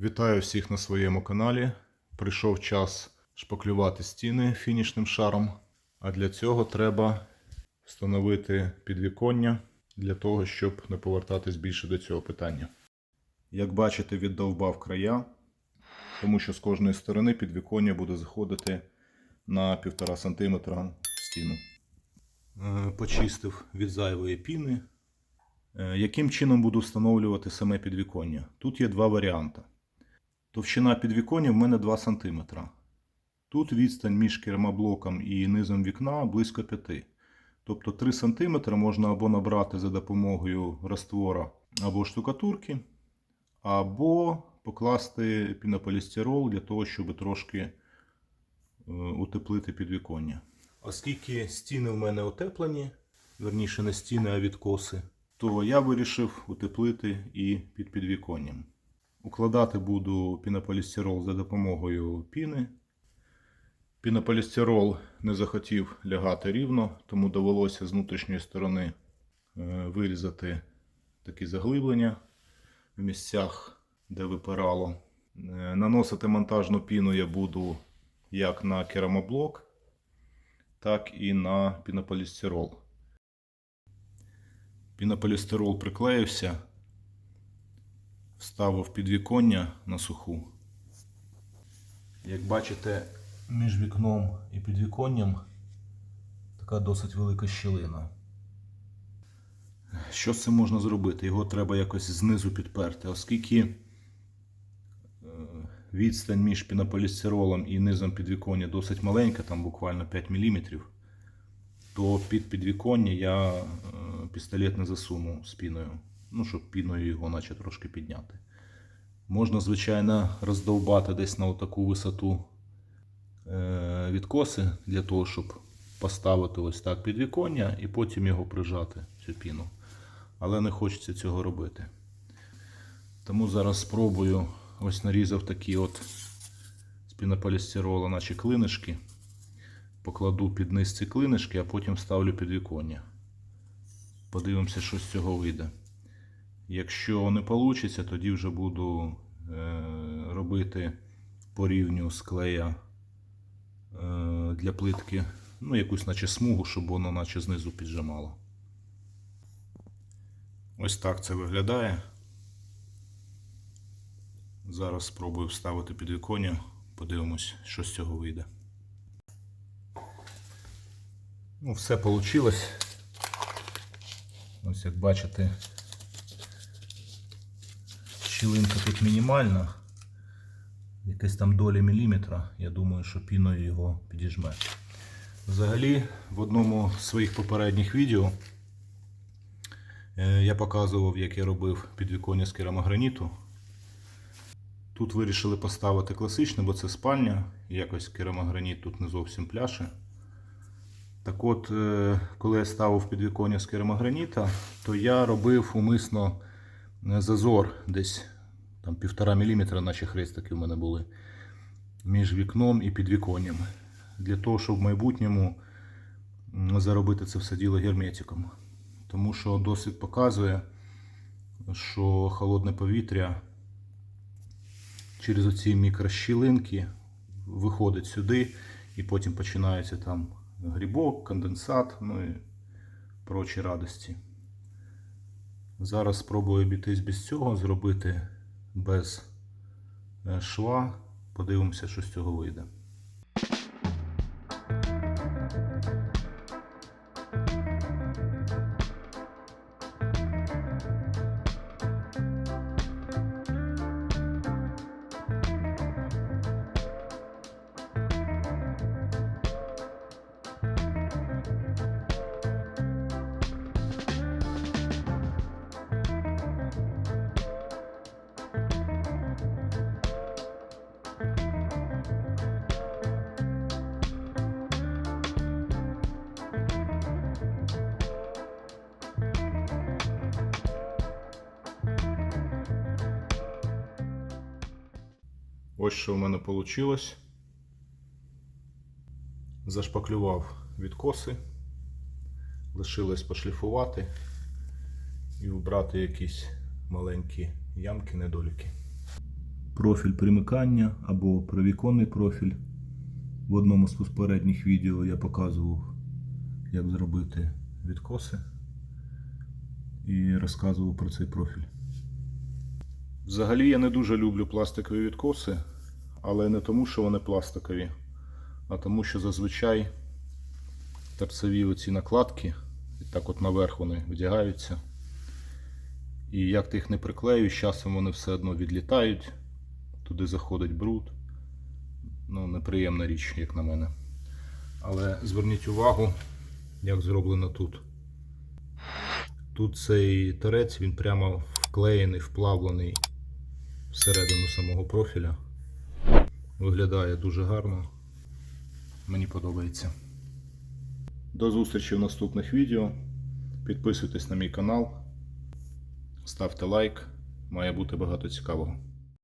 Вітаю всіх на своєму каналі. Прийшов час шпаклювати стіни фінішним шаром. А для цього треба встановити підвіконня для того, щоб не повертатись більше до цього питання. Як бачите, віддовбав края, тому що з кожної сторони підвіконня буде заходити на 1,5 см стіну. Е, Почистив від зайвої піни. Е, Яким чином буду встановлювати саме підвіконня? Тут є два варіанти. Товщина підвіконня в мене 2 см. Тут відстань між кермоблоком і низом вікна близько 5 Тобто 3 см можна або набрати за допомогою раствора або штукатурки, або покласти пінополістирол для того, щоб трошки е, утеплити підвіконня. Оскільки стіни в мене утеплені, верніше не стіни, а відкоси, то я вирішив утеплити і під підвіконням. Укладати буду пінополістирол за допомогою піни. Пінополістирол не захотів лягати рівно, тому довелося з внутрішньої сторони е, вирізати такі заглиблення в місцях, де випирало. Е, Наносити монтажну піну я буду як на керамоблок, так і на пінополістирол. Пінополістирол приклеївся, вставив підвіконня на суху. Як бачите, між вікном і підвіконням така досить велика щілина. Що з цим можна зробити? Його треба якось знизу підперти, оскільки е, відстань між пінополістиролом і низом підвіконня досить маленька, там буквально 5 мм, то під підвіконня я е, пістолет не засуну з піною, ну, щоб піною його наче трошки підняти. Можна, звичайно, роздовбати десь на таку висоту е, відкоси для того, щоб поставити ось так підвіконня і потім його прижати, цю піну. Але не хочеться цього робити. Тому зараз спробую ось нарізав такі от з пінополістирола, наче клинишки. Покладу під низ ці клинишки, а потім ставлю підвіконня. Подивимося, що з цього вийде. Якщо не вийде, тоді вже буду е, робити по рівню склея е, для плитки, ну, якусь наче смугу, щоб воно наче знизу піджимало. Ось так це виглядає. Зараз спробую вставити підвіконня, подивимось, що з цього вийде. Ну, все вийшло. Ось як бачите, щілинка тут мінімальна. Якась там доля міліметра. Я думаю, що піною його підіжме. Взагалі, в одному з своїх попередніх відео е, я показував, як я робив підвіконня з керамограніту. Тут вирішили поставити класичне, бо це спальня. Якось керамограніт тут не зовсім пляше. Так от, е, коли я ставив підвіконня з керамограніта, то я робив умисно е, зазор десь там 1,5 мм, наче хрестики в мене були, між вікном і підвіконням. Для того, щоб в майбутньому заробити це все діло герметиком. Тому що досвід показує, що холодне повітря через оці мікрощілинки виходить сюди і потім починається там грибок, конденсат, ну і прочі радості. Зараз спробую обійтись без цього, зробити без е, шва. Подивимося, що з цього вийде. Ось що в мене вийшло. Зашпаклював відкоси. Лишилось пошліфувати і вбрати якісь маленькі ямки, недоліки. профіль примикання або провіконний профіль. В одному з попередніх відео я показував, як зробити відкоси і розказував про цей профіль. Взагалі я не дуже люблю пластикові відкоси, але не тому, що вони пластикові, а тому, що зазвичай торцеві оці накладки, і так от наверх вони вдягаються. І як ти їх не приклею, з часом вони все одно відлітають, туди заходить бруд. Ну, неприємна річ, як на мене. Але зверніть увагу, як зроблено тут. Тут цей торець він прямо вклеєний, вплавлений всередину самого профіля. Виглядає дуже гарно. Мені подобається. До зустрічі в наступних відео. Підписуйтесь на мій канал, ставте лайк. Має бути багато цікавого.